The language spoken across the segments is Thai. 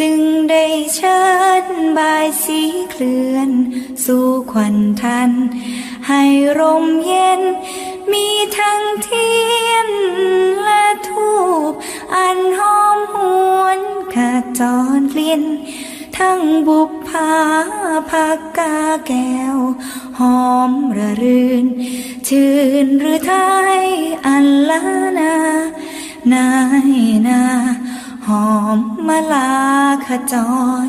จึงได้เชิญบายสีเคลื่อน สู่ขวัญทัน ให้ร่มเย็น มีทั้งเทียนและทูบอันหอมหวนขจรกลิ่นทั้งบุพภาพักกาแก้ว หอมระรื่น ชื่นหรือไทยอันละนา นายนา หอมมาลาขจร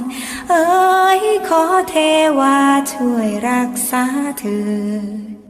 เอ้ยขอเทวาช่วยรักษาเธอ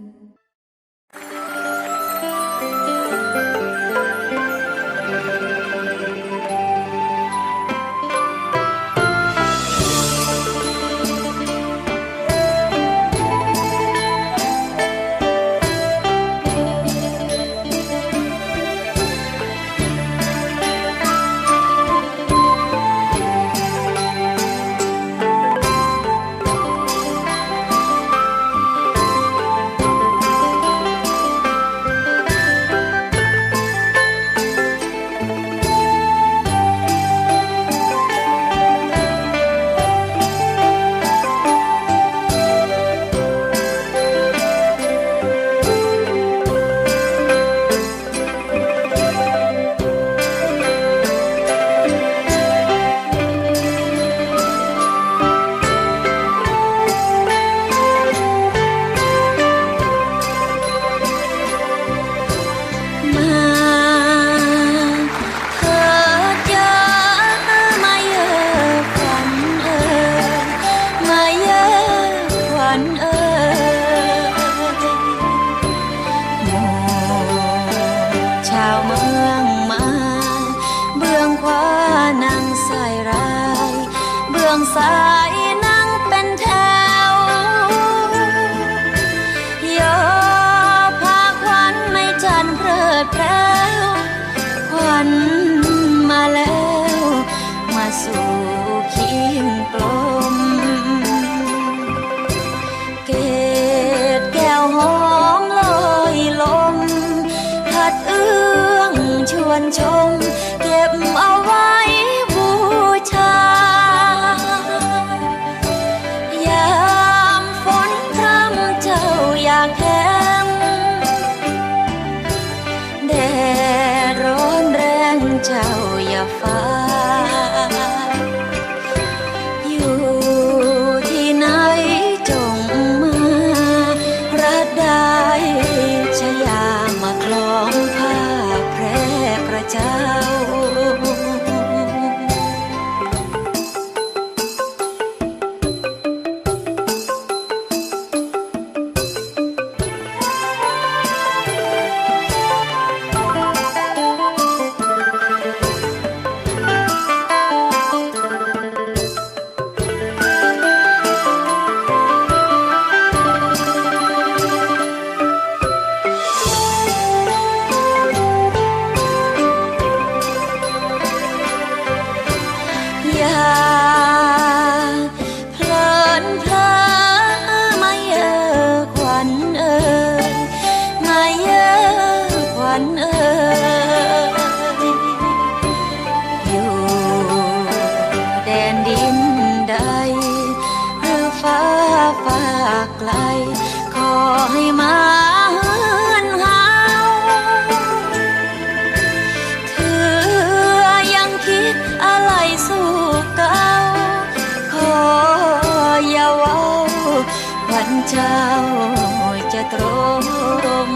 ขวานั่งใส่ราย เบื้องซ้ายนั่งเป็นแถวยอพาควันไม่จันเพลิดเพล้วควันมาแล้ว มาสู่เคียงกลม เกตแก้วหอมลอยลมพัดเอื้องชวนชม เจ้าอย่าฟ้า มาเฮือนเฮาเธอยังคิดอะไรสู่เก่าขออย่าว้าวันเจ้าจะตรม